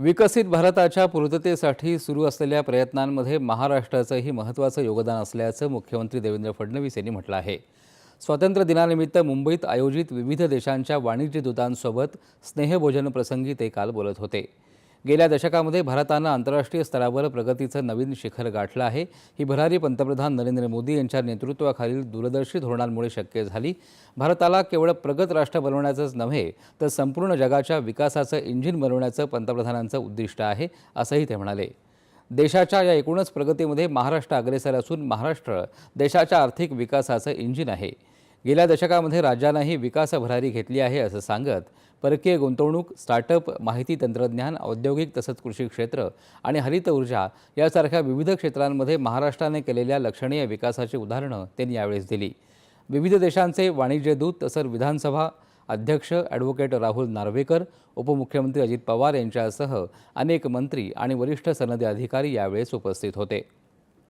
विकसित भारताच्या पूर्ततेसाठी सुरू असलेल्या प्रयत्नांमध्ये महाराष्ट्राचंही महत्त्वाचं योगदान असल्याचं मुख्यमंत्री देवेंद्र फडणवीस यांनी म्हटलं आहे. स्वातंत्र्य दिनानिमित्त मुंबईत आयोजित विविध देशांच्या वाणिज्य दूतांसोबत स्नेहभोजन प्रसंगी ते काल बोलत होते. गेल्या दशकामध्ये भारतानं आंतरराष्ट्रीय स्तरावर प्रगतीचं नवीन शिखर गाठलं आहे. ही भरारी पंतप्रधान नरेंद्र मोदी यांच्या नेतृत्वाखालील दूरदर्शी धोरणांमुळे शक्य झाली. भारताला केवळ प्रगत राष्ट्र बनवण्याचंच नव्हे तर संपूर्ण जगाच्या विकासाचं इंजिन बनवण्याचं पंतप्रधानांचं उद्दिष्ट आहे असंही ते म्हणाले. देशाच्या या एकूणच प्रगतीमध्ये महाराष्ट्र अग्रेसर असून महाराष्ट्र देशाच्या आर्थिक विकासाचं इंजिन आहे. गेल्या दशकामध्ये राज्यानंही विकास भरारी घेतली आहे असं सांगत परकीय गुंतवणूक स्टार्टअप माहिती तंत्रज्ञान औद्योगिक तसंच कृषी क्षेत्र आणि हरित ऊर्जा यासारख्या विविध क्षेत्रांमध्ये महाराष्ट्राने केलेल्या लक्षणीय विकासाची उदाहरणं त्यांनी यावेळेस दिली. विविध देशांचे वाणिज्य दूत तसंच विधानसभा अध्यक्ष ॲडव्होकेट राहुल नार्वेकर उपमुख्यमंत्री अजित पवार यांच्यासह अनेक मंत्री आणि वरिष्ठ सनदी अधिकारी यावेळेस उपस्थित होते.